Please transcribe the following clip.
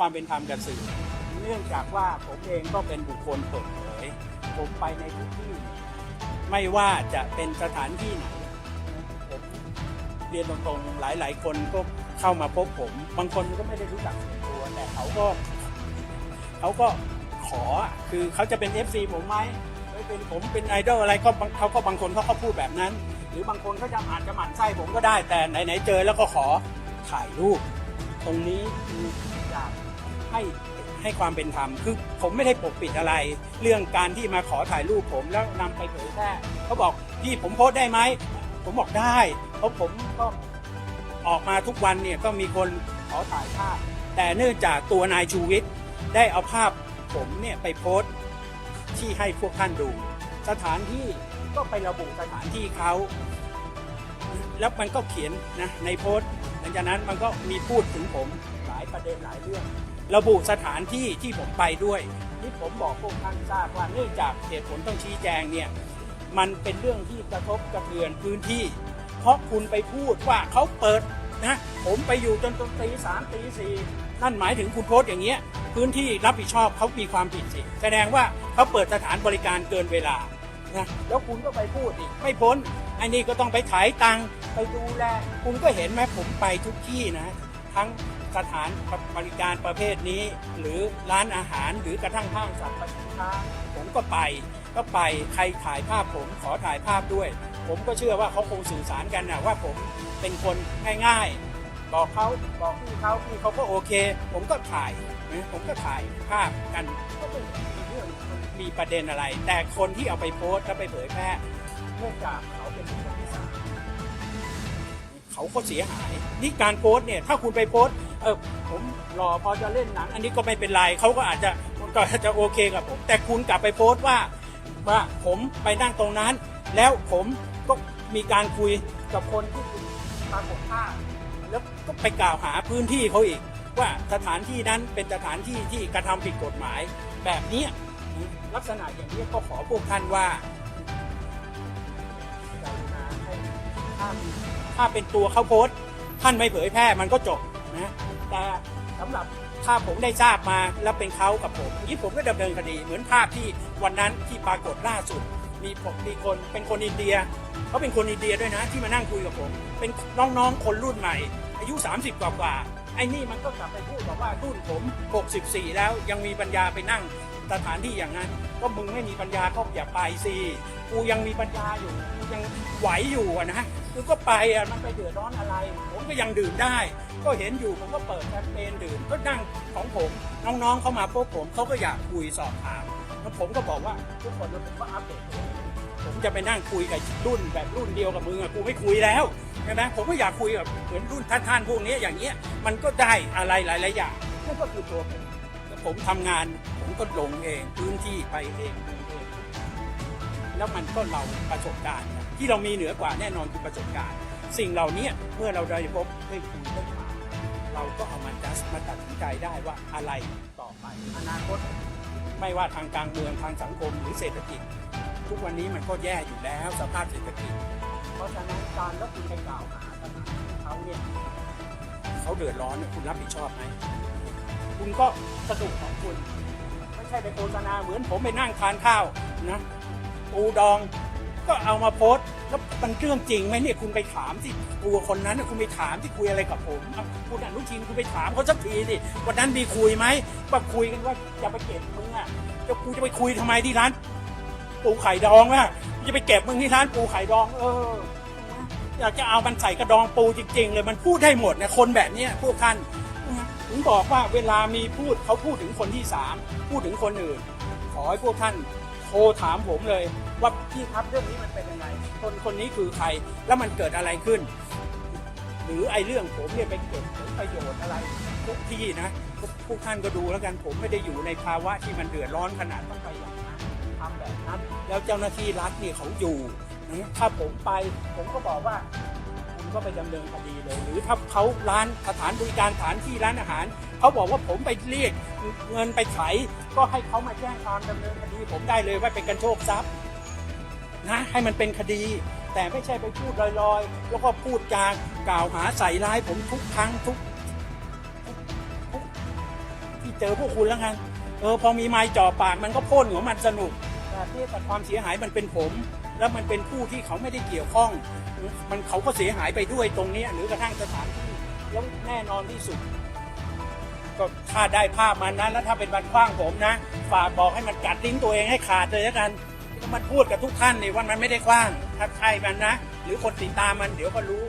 ความเป็นธรรมกับสื่อ เนื่องจากว่าผมเองก็เป็นบุคคลเปิดเผย ผมไปในทุกที่ ไม่ว่าจะเป็นสถานที่ไหนผมเรียนตรงๆ หลายๆ คนก็เข้ามาพบผม บางคนก็ไม่ได้รู้จักส่วนตัว แต่เขาก็เขาก็ขอคือเขาจะเป็น FC ผมไหมเฮ้ยเป็นผมเป็นไอดอลอะไรก็เขาก็บางคนเขาก็พูดแบบนั้น หรือบางคนเขาจะอาจจะหมั่นไส้ผมก็ได้แต่ไหนๆเจอแล้วก็ขอถ่ายรูป ตรงนี้คืออยาก ให้ให้ความเป็นธรรมคือผมไม่ได้ปกปิดอะไร เรื่องการที่มาขอถ่ายรูปผมแล้วนำไปเผยแพร่เขาบอกพี่ผมโพสได้ไหมผมบอกได้เพราะผมก็ออกมาทุกวันเนี่ยก็มีคนขอถ่ายภาพ แต่เนื่องจากตัวนายชูวิทย์ได้เอาภาพผมเนี่ยไปโพสที่ให้พวกท่านดู สถานที่ก็ไประบุสถานที่เขาแล้วมันก็เขียนนะในโพสหลังจากนั้นมันก็มีพูดถึงผมหลายประเด็นหลายเรื่อง ระบุสถานที่ที่ผมไปด้วยที่ผมบอกพวกท่านทราบว่าเนื่องจากเหตุผลต้องชี้แจงเนี่ยมันเป็นเรื่องที่กระทบกระเทือนพื้นที่ เพราะคุณไปพูดว่าเขาเปิดนะผมไปอยู่จนตรงตีสามตีสี่นั่นหมายถึงคุณโพสต์อย่างเงี้ยพื้นที่รับผิดชอบเขามีความผิดสิแสดงว่าเขาเปิดสถานบริการเกินเวลานะแล้วคุณก็ไปพูดอีกไม่พ้นอันนี้ก็ต้องไปขายตังค์ไปดูแล คุณก็เห็นไหมผมไปทุกที่นะ ทั้งสถานบริการประเภทนี้ หรือร้านอาหารหรือกระทั่งห้างสรรพสินค้าผมก็ไป ก็ไปใครถ่ายภาพผมขอถ่ายภาพด้วย ผมก็เชื่อว่าเขาคงสื่อสารกันนะว่าผมเป็นคนง่ายๆ บอกเขาบอกพี่เขาพี่เขาก็โอเค ผมก็ถ่ายผมก็ถ่ายภาพกันก็ไม่มีเรื่องมีประเด็นอะไร แต่คนที่เอาไปโพสต์แล้วไปเผยแพร่เนื่องจาก เขาก็เสียหาย นี่การโพสต์เนี่ยถ้าคุณไปโพสต์เออผมรอพอจะเล่นหนังอันนี้ก็ไม่เป็นไรเขาก็อาจจะก็จะโอเคกับผม แต่คุณกลับไปโพสต์ว่าว่าผมไปนั่งตรงนั้น แล้วผมก็มีการคุยกับคนที่ปรากฏภาพแล้วก็ไปกล่าวหาพื้นที่เขาอีก ว่าสถานที่นั้นเป็นสถานที่ที่กระทำผิดกฎหมาย แบบนี้ลักษณะอย่างนี้ก็ขอพวกท่านว่าการณาให้ถ้า ถ้าเป็นตัวเขาโพสท่านไม่เผยแพร่มันก็จบนะแต่สำหรับถ้าผมได้ทราบมาแล้วเป็นเขากับผมอย่างนี้ผมก็ดำเนินคดี เหมือนภาพที่วันนั้นที่ปรากฏล่าสุด มีผมมีคนเป็นคนอินเดียเขาเป็นคนอินเดียด้วยนะ ที่มานั่งคุยกับผม เป็นน้องๆคนรุ่นใหม่ อายุ 30 กว่ากว่าไอ้นี่มันก็กลับไปพูดบอกว่ารุ่นผม 64 แล้วยังมีปัญญาไปนั่ง สถานที่อย่างนั้น ก็มึงไม่มีปัญญาก็อย่าไปสิกูยังมีปัญญาอยู่กูยังไหวอยู่อะนะกูก็ไปอะมันไปเดือดร้อนอะไร ผมก็ยังดื่มได้ ก็เห็นอยู่ผมก็เปิดแคมเปญดื่มก็นั่งของผมน้องๆเข้ามาพบผมเขาก็อยากคุยสอบถามแล้วผมก็บอกว่าทุกคนแล้วผมก็อัปเดตผมจะไปนั่งคุยกับรุ่นแบบรุ่นเดียวกับมึงอะกูไม่คุยแล้วใช่ไหมผมก็อยากคุยกับเหมือนรุ่นท่านๆพวกนี้อย่างเงี้ยมันก็ได้อะไรหลายๆอย่างนั่นก็คือตัวผม ผมทำงานผมก็ลงเองพื้นที่ไปเองดูเองแล้วมันก็เราประสบการณ์นะที่เรามีเหนือกว่าแน่นอนคือประสบการณ์ สิ่งเหล่านี้เมื่อเราได้พบได้คุยได้มาเราก็เอามาจัดมาตัดสินใจได้ว่าอะไรต่อไป อนาคต ไม่ว่าทางการเมืองทางสังคมหรือเศรษฐกิจ ทุกวันนี้มันก็แย่อยู่แล้วสภาพเศรษฐกิจ เพราะฉะนั้นการแล้วคุณไปกล่าวหาเขาเนี่ยเขาเดือดร้อนเนี่ยคุณรับผิดชอบไหม คุณก็สนุกของคุณ ไม่ใช่ไปโฆษณาเหมือนผมไปนั่งทานข้าวนะปูดองก็เอามาโพสต์แล้วมันเรื่องจริงไหมเนี่ยคุณไปถามสิตัวคนนั้นคุณไปถามที่คุยอะไรกับผมคุณอนุทินคุณไปถามเขาสักทีสิวันนั้นมีคุยไหมว่าคุยกันว่าจะไปเก็บมึงอะจะกูจะไปคุยทำไมที่ร้าน ปูไข่ดองอะจะไปเก็บมึงที่ร้านปูไข่ดอง เอออยากจะเอามันใส่กระดองปูจริง ๆ เลยมันพูดได้หมดนะคนแบบนี้พวกท่าน ถึงบอกว่าเวลามีพูดเขาพูดถึงคนที่สามพูดถึงคนอื่น ขอให้พวกท่านโทรถามผมเลย ว่าพี่ครับเรื่องนี้มันเป็นยังไงคนคนนี้คือใครแล้วมันเกิดอะไรขึ้น หรือไอ้เรื่องผมเนี่ยไปเก็บผลประโยชน์อะไรทุกที่นะพวกท่านก็ดูแล้วกันผมไม่ได้อยู่ในภาวะที่มันเดือดร้อนขนาดต้องไปอย่างนั้นทำแบบนั้นแล้วเจ้าหน้าที่รัฐเนี่ยเขาอยู่นะถ้าผมไปผมก็บอกว่า ก็ไปดำเนินคดีเลย หรือถ้าเขาร้านสถานบริการสถานที่ร้านอาหาร เขาบอกว่าผมไปเรียกเงินไปไถก็ให้เขามาแจ้งความดำเนินคดี ผมได้เลยว่าเป็นการโชคทรัพย์นะให้มันเป็นคดี แต่ไม่ใช่ไปพูดลอยๆ แล้วก็พูดจากกล่าวหาใส่ร้ายผมทุกครั้งทุกทุกทุกเจอพวกคุณแล้วกันเออพอมีไม้จ่อปากมันก็พ่นของมันสนุก ที่แต่ความเสียหายมันเป็นผม แล้วมันเป็นผู้ที่เขาไม่ได้เกี่ยวข้อง มันเขาก็เสียหายไปด้วยตรงนี้หรือกระทั่งสถานที่แล้วแน่นอนที่สุด ก็ถ้าได้ภาพมันนะแล้วถ้าเป็นวันคว้างผมนะฝากบอกให้มันกัดลิ้นตัวเองให้ขาดเลยแล้วกันมันพูดกับทุกท่านนี่ว่ามันไม่ได้คว้างถ้าใช่มันนะ หรือคนติดตามมันเดี๋ยวก็รู้